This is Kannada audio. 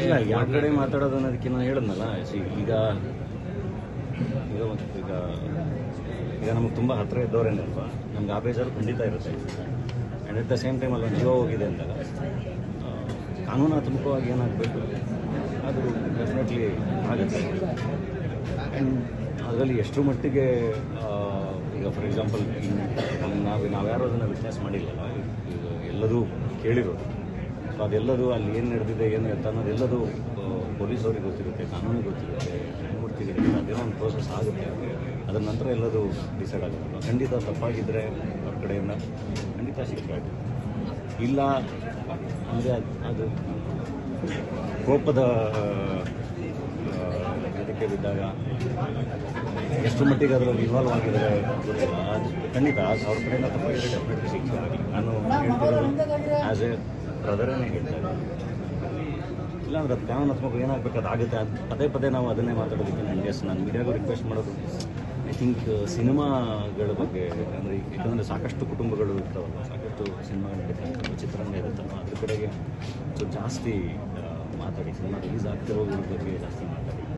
ಇಲ್ಲ ಯಾವ ಕಡೆ ಮಾತಾಡೋದು ಅನ್ನೋದಕ್ಕೆ ನಾನು ಹೇಳಿದ್ನಲ್ಲ ಈಗ ಈಗ ಈಗ ಈಗ ನಮಗೆ ತುಂಬ ಹತ್ತಿರ ಇದ್ದವ್ರೇನೆ ಅಲ್ವಾ ನಮ್ಗೆ ಆ ಬೇಜಾರು ಖಂಡಿತ ಇರುತ್ತೆ. And at the same time ಅಲ್ಲಿ ಒಂದು ಜೀವ ಹೋಗಿದೆ ಅಂದಾಗ ಕಾನೂನಾತ್ಮಕವಾಗಿ ಏನಾಗಬೇಕು, ಅದು ಡೆಫಿನೆಟ್ಲಿ ಆಗುತ್ತೆ. ಆ್ಯಂಡ್ ಅದರಲ್ಲಿ ಎಷ್ಟು ಮಟ್ಟಿಗೆ ಈಗ ಫಾರ್ ಎಕ್ಸಾಂಪಲ್ ನಾವು ನಾವ್ಯಾರು ಅದನ್ನು ವಿಟ್ನೆಸ್ ಮಾಡಿಲ್ಲಲ್ಲ ಎಲ್ಲರೂ ಕೇಳಿರೋದು ಸೊ ಅದೆಲ್ಲದೂ ಅಲ್ಲಿ ಏನು ನಡೆದಿದೆ ಏನು ಎತ್ತ ಅನ್ನೋದೆಲ್ಲದೂ ಆ, ಪೊಲೀಸವ್ರಿಗೆ ಗೊತ್ತಿರುತ್ತೆ ಕಾನೂನಿಗೆ ಗೊತ್ತಿರುತ್ತೆ ನ್ಯಾಯಮೂರ್ತಿಗಳಿಗೆ ಅದೇನೋ ಒಂದು ಪ್ರೋಸೆಸ್ ಆಗುತ್ತೆ ಅದರ ನಂತರ ಎಲ್ಲದೂ ಡಿಸೈಡ್ ಆಗುತ್ತೆ. ಖಂಡಿತ ತಪ್ಪಾಗಿದ್ದರೆ ಅವ್ರ ಕಡೆಯಿಂದ ಖಂಡಿತ ಶಿಕ್ಷೆ ಆಗುತ್ತೆ. ಇಲ್ಲ ಅಂದರೆ ಅದು ಕೋಪದ ಆ, ಇದಕ್ಕೆ ಬಿದ್ದಾಗ ಎಷ್ಟು ಮಟ್ಟಿಗೆ ಅದರಲ್ಲಿ ಇನ್ವಾಲ್ವ್ ಆಗಿದ್ದಾರೆ ಅದು ಖಂಡಿತ ಸಾವಿರ ಅವ್ರ ಕಡೆಯಿಂದ ತಪ್ಪಾಗಿದ್ದರೆ ಡೆಫಿನೆಟ್ಲಿ ಶಿಕ್ಷೆ ನಾನು ಹೇಳ್ತಿರೋದು ಆ್ಯಸ್ ಎ ಬ್ರದರನ್ನೇ ಹೇಳ್ತಾರೆ ಇಲ್ಲಾಂದ್ರೆ ಅದು ಕಾನೂನಾತ್ಮಕ ಏನಾಗಬೇಕು, ಅದು ಆಗುತ್ತೆ. ಅದು ಪದೇ ಪದೇ ನಾವು ಅದನ್ನೇ ಮಾತಾಡೋದಕ್ಕೆ ಎಸ್ ನಾನು ಮೀಡಿಯಾಗೂ ರಿಕ್ವೆಸ್ಟ್ ಮಾಡೋದು. ಐ ಥಿಂಕ್ ಸಿನಿಮಾಗಳ ಬಗ್ಗೆ, ಅಂದರೆ ಯಾಕಂದರೆ ಸಾಕಷ್ಟು ಕುಟುಂಬಗಳು ಇರ್ತಾವಲ್ಲ, ಸಾಕಷ್ಟು ಸಿನಿಮಾಗಳು ಚಿತ್ರರಂಗ ಇರುತ್ತಲ್ಲ ಅದ್ರ ಕಡೆಗೆ ಸೊ ಜಾಸ್ತಿ ಮಾತಾಡಿ. ಸಿನಿಮಾ ರಿಲೀಸ್ ಆಗ್ತಿರೋದ್ರ ಬಗ್ಗೆ ಜಾಸ್ತಿ ಮಾತಾಡಿ.